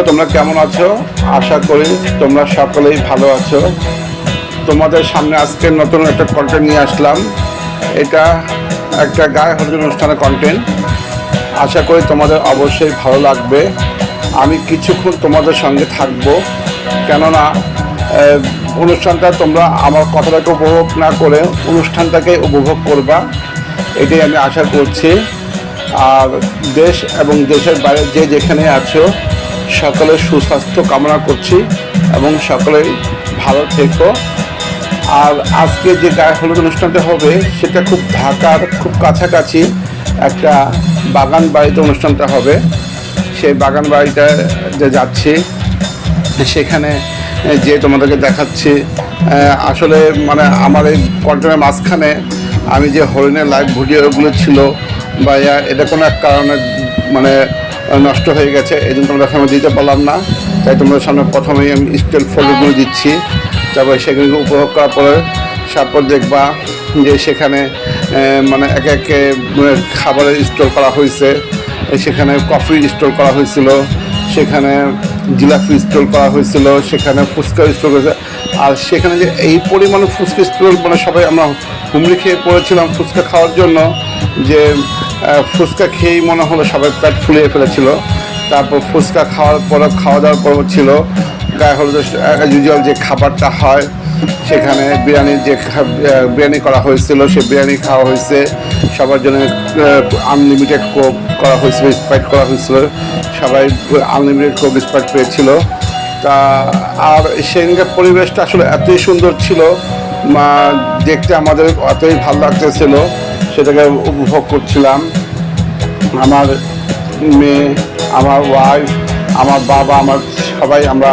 বন্ধু তোমরা কেমন আছো? আশা করি তোমরা সকলেই ভালো আছো। তোমাদের সামনে আজকে নতুন একটা কন্টেন্ট নিয়ে আসলাম। এটা একটা গায়ে হলুদ অনুষ্ঠানের কন্টেন্ট আশা করি তোমাদের অবশ্যই ভালো লাগবে। আমি কিছুক্ষণ তোমাদের সঙ্গে থাকব। কেননা অনুষ্ঠানটা তোমরা আমার কথাটাকে উপভোগ না করে অনুষ্ঠানটাকে উপভোগ করবা। এটাই আমি আশা করছি। আর দেশ এবং দেশের বাইরে যে যেখানে আছো সকলের সুস্বাস্থ্য কামনা করছি এবং সকলেই ভালো থেকো। আর আজকে যে গায়ে হলুদ অনুষ্ঠানটা হবে, সেটা খুব ঢাকার খুব কাছাকাছি একটা বাগান বাড়িতে অনুষ্ঠানটা হবে। সেই বাগান বাড়িটা যে যাচ্ছি, সেখানে যে তোমাদেরকে দেখাচ্ছি আসলে মানে আমার এই কন্টেন্টের মাঝখানে আমি যে হরিণের লাইভ ভিডিওগুলো ছিল বা এটা কোনো এক কারণে মানে নষ্ট হয়ে গেছে এই জন্য তোমরা সামনে দিতে পারলাম না। তাই তোমাদের সামনে প্রথমেই আমি স্টিল ফটোগুলো দিচ্ছি। তারপরে সেগুলোকে উপভোগ করার পরে তারপর দেখবা যে সেখানে মানে একে একে মানে খাবারের স্টোর করা হয়েছে। সেখানে কফি স্টোর করা হয়েছিল। সেখানে জিলাপি স্টোর করা হয়েছিল। সেখানে ফুচকা স্টোর করেছে আর সেখানে যে এই পরিমাণে ফুচকা স্টোর মানে সবাই আমরা হুমড়ি খেয়ে পড়েছিলাম ফুচকা খাওয়ার জন্য যে ফুচকা খেয়েই মনে হলো সবাই পেট ফুলিয়ে ফেলেছিল। তারপর ফুচকা খাওয়ার পর খাওয়া দাওয়ার পর ছিল গায়ে হলুদের ইউজুয়াল যে খাবারটা হয়, সেখানে বিরিয়ানির যে বিরিয়ানি করা হয়েছিল সে বিরিয়ানি খাওয়া হয়েছে। সবার জন্য আনলিমিটেড কোক করা হয়েছিল স্প্রাইট করা হয়েছিল। সবাই আনলিমিটেড কোক স্প্রাইট পেয়েছিল। তা, আর সেদিনকার পরিবেশটা আসলে এতই সুন্দর ছিল দেখতে আমাদের এতই ভালো লাগতেছিল। সেটাকে উপভোগ করছিলাম। আমার মেয়ে, আমার ওয়াইফ আমার বাবা, আমার সবাই আমরা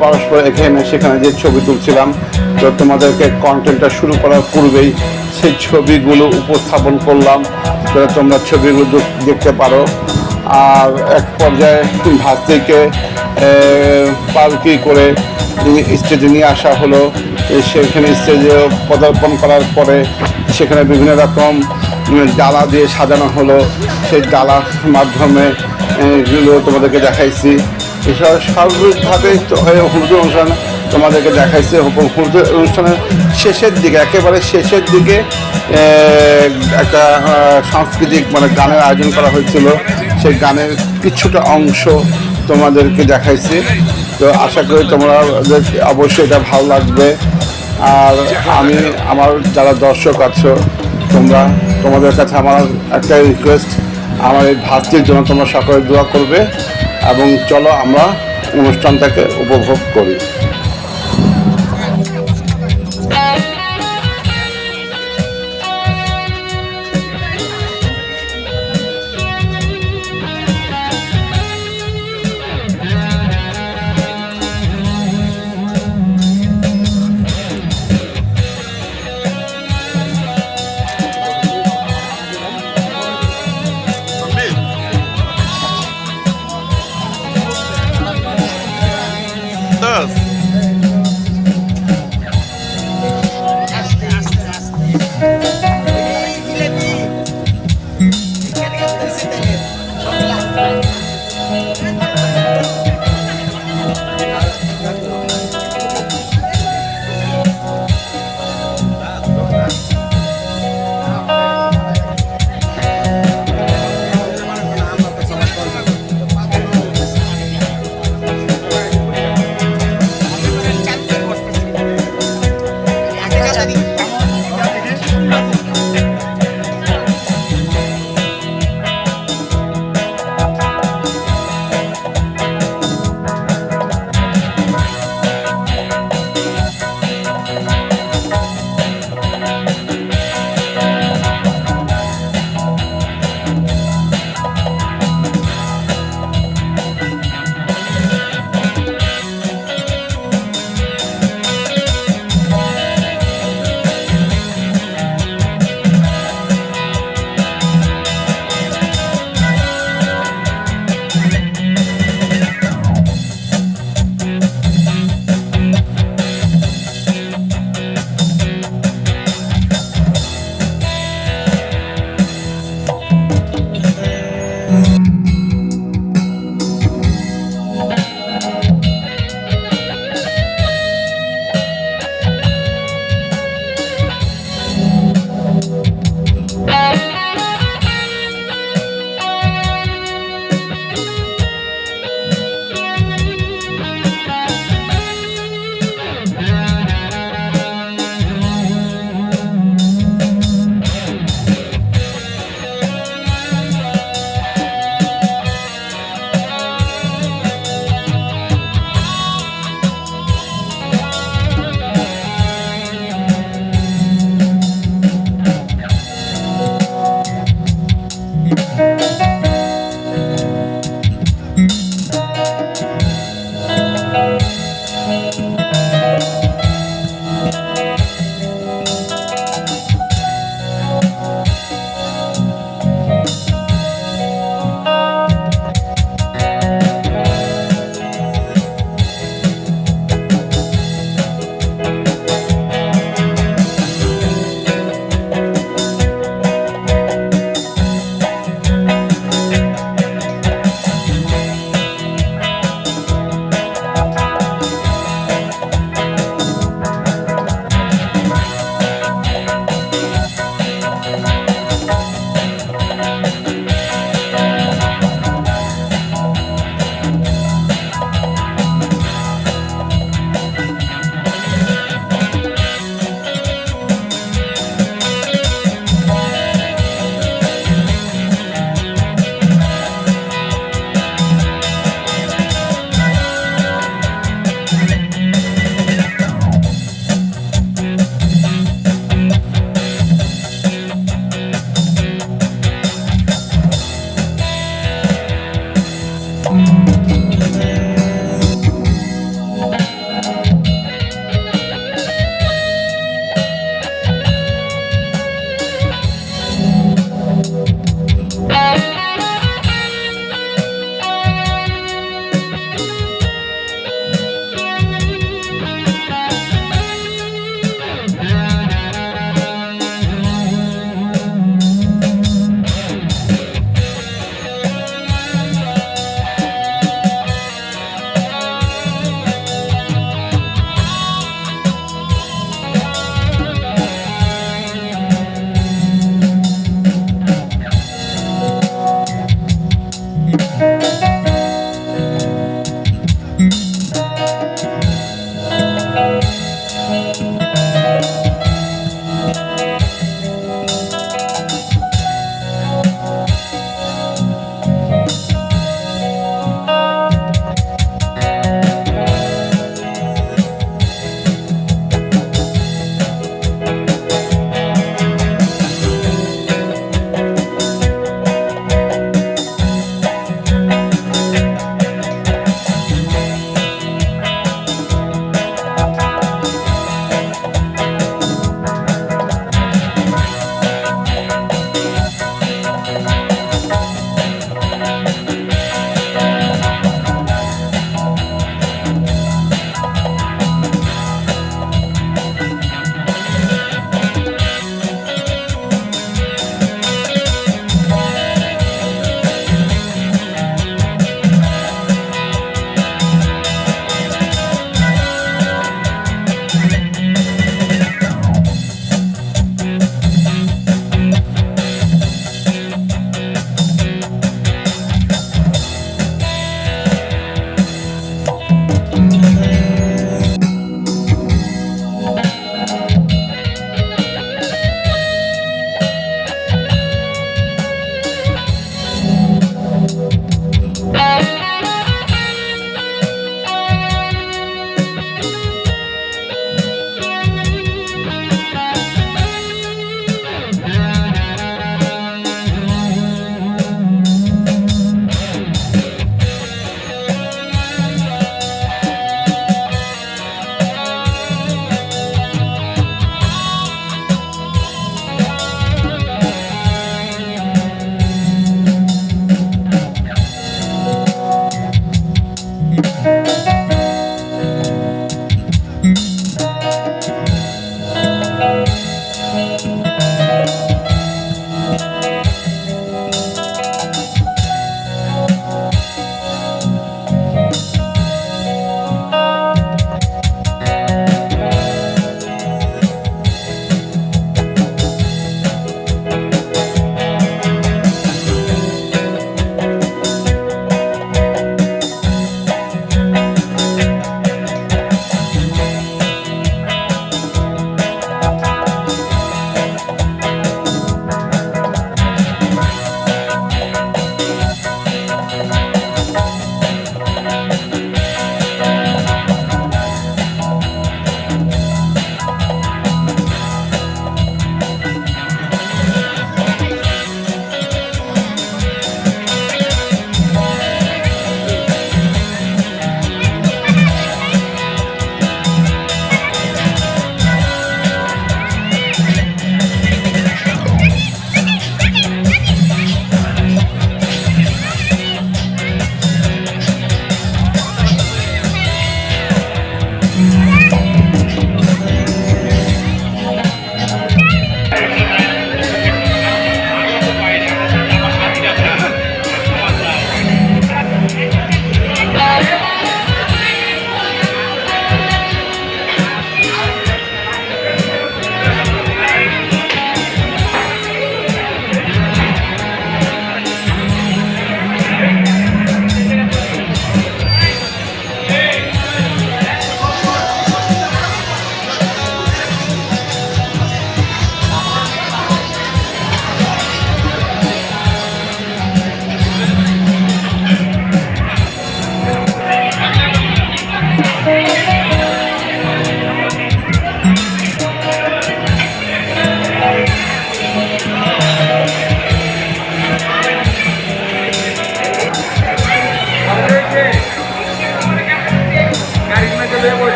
পরস্পর এখানে সেখানে যে ছবি তুলছিলাম, তো তোমাদেরকে কন্টেন্টটা শুরু করার পূর্বেই সেই ছবিগুলো উপস্থাপন করলাম যাতে তোমরা ছবিগুলো দেখতে পারো। আর এক পর্যায়ে ভাস্তিকে পালকি করে স্টেজে নিয়ে আসা হলো। সেখানে স্টেজে পদার্পণ করার পরে সেখানে বিভিন্ন রকম ডালা দিয়ে সাজানো হলো। সেই ডালার মাধ্যমে, এগুলো তোমাদেরকে দেখাইছি। এসব সার্বিকভাবে তো হয়ে অনুষ্ঠান তোমাদেরকে দেখাইছি অনুষ্ঠানের শেষের দিকে, একেবারে শেষের দিকে একটা সাংস্কৃতিক মানে গানের আয়োজন করা হয়েছিল। সেই গানের কিছুটা অংশ তোমাদেরকে দেখাইছি। তো আশা করি তোমরা অবশ্যই এটা ভালো লাগবে। আর আমি, আমার যারা দর্শক আছো, তোমরা, তোমাদের কাছে আমার একটা রিকোয়েস্ট আমার এই ভাস্তির জন্য তোমরা সকলে দোয়া করবে এবং চলো আমরা অনুষ্ঠানটাকে উপভোগ করি।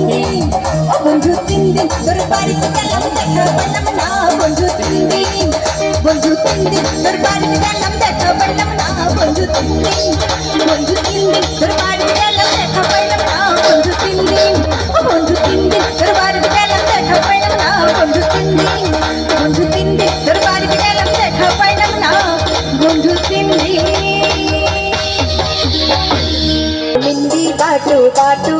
ತಿಂದೆ ಓ ಬೊಂಜು ತಿಂದೆ ದೊರಬಾರಿ ಕಲಂ ದಟ್ಟ ಬಣ್ಣಮನ ಬೊಂಜು ತಿಂದೆ ಬೊಂಜು ತಿಂದೆ ದೊರಬಾರಿ ಕಲಂ ದಟ್ಟ ಬಣ್ಣಮನ ಬೊಂಜು ತಿಂದೆ ಬೊಂಜು ತಿಂದೆ ದೊರಬಾರಿ ಕಲಂ ದಟ್ಟ ಬಣ್ಣಮನ ಬೊಂಜು ತಿಂದೆ ಓ ಬೊಂಜು ತಿಂದೆ ದೊರಬಾರಿ ಕಲಂ ದಟ್ಟ ಬಣ್ಣಮನ ಬೊಂಜು ತಿಂದೆ ಬೊಂಜು ತಿಂದೆ ದೊರಬಾರಿ ಕಲಂ ದಟ್ಟ ಬಣ್ಣಮನ ಬೊಂಜು ತಿಂದೆ ಮಿಂದಿ ಬಾಟು ಬಾಟು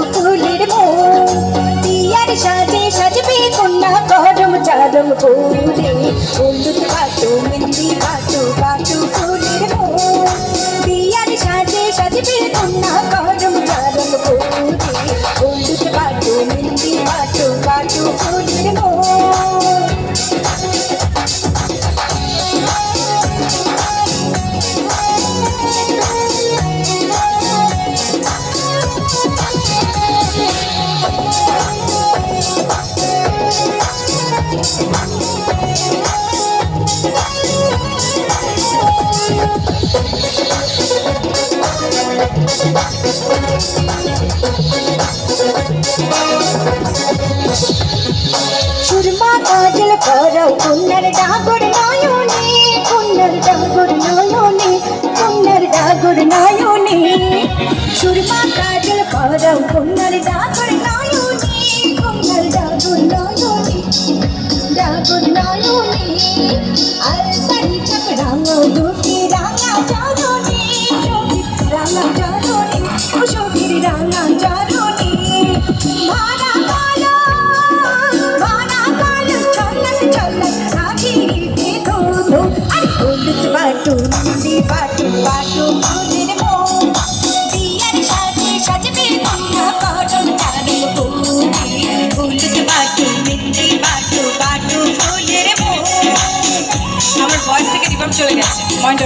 সুরমা কাজল করো কন্যার ডাগর নয়নে কন্যার ডাগর নয়নে কন্যার ডাগর নয়নে। সুরমা কাজল করো কন্যার ডাগর good night.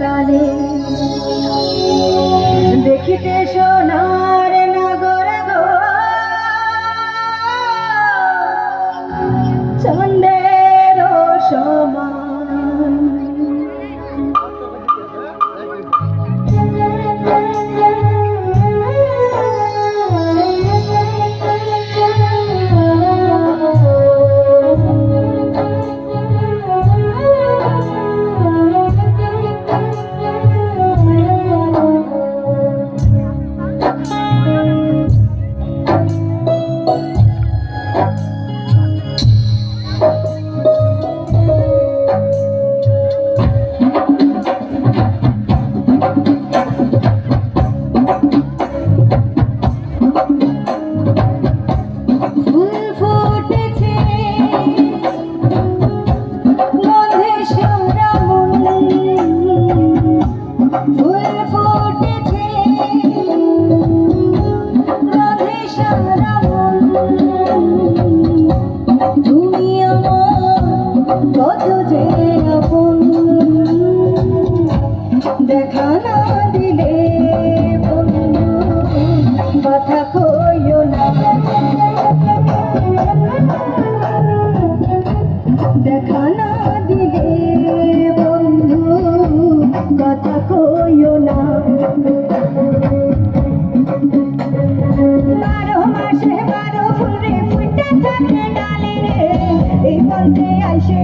কালে দেখিতে শোনা দেখা না দিলে, বন্ধু, কথা কইও না। বারো মাসে বারো ফুলে ফুটে থাকে ডালে রে। এই বলতে আসে